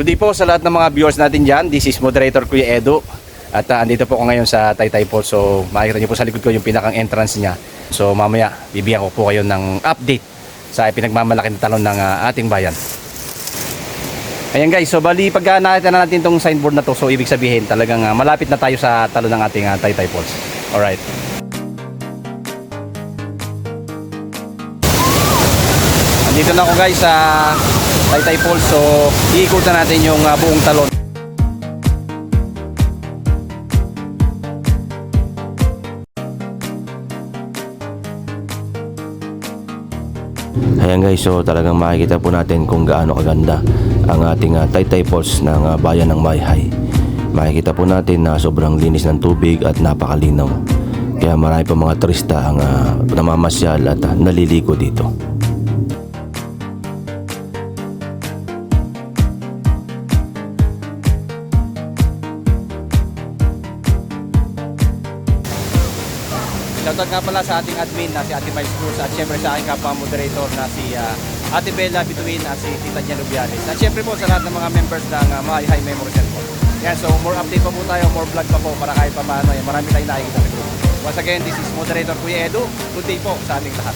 Good day po sa lahat ng mga viewers natin dyan. This is moderator Kuya Edo. At uh, andito po ako ngayon sa Taytay Falls. So makikita niyo po sa likod ko yung pinakang entrance niya. So mamaya bibigyan ko po kayo ng update sa pinagmamalaking talon ng ah, ating bayan. Ayan guys, so bali pag uh, nakita na natin tong signboard na to, so ibig sabihin talagang ah, malapit na tayo sa talon ng ating uh, Taytay Falls. Alright. Andito na ako guys sa Taytay Falls. So iikutan natin yung ah, buong talon. Ayan guys, so talagang makikita po natin kung gaano kaganda ang ating uh, Taytay Falls ng ah, bayan ng Mayhay. Makikita po natin na sobrang linis ng tubig at napakalinaw. Kaya marami pa mga turista ang ah, namamasyal at ah, naliligo dito. Shoutout nga pala sa ating admin na si Ate Miles Cruz at syempre sa aking kapwa moderator na si ah, Ate Bella Bituin at si Tita Jan Lubianes. At syempre po sa lahat ng mga members ng uh, Mahay High Memory Center. Yan, so more update pa po tayo, more vlog pa po para kahit pa paano. Yan, marami tayong nakikita sa group. Once again, this is moderator Kuya Edu. Good day po sa ating lahat.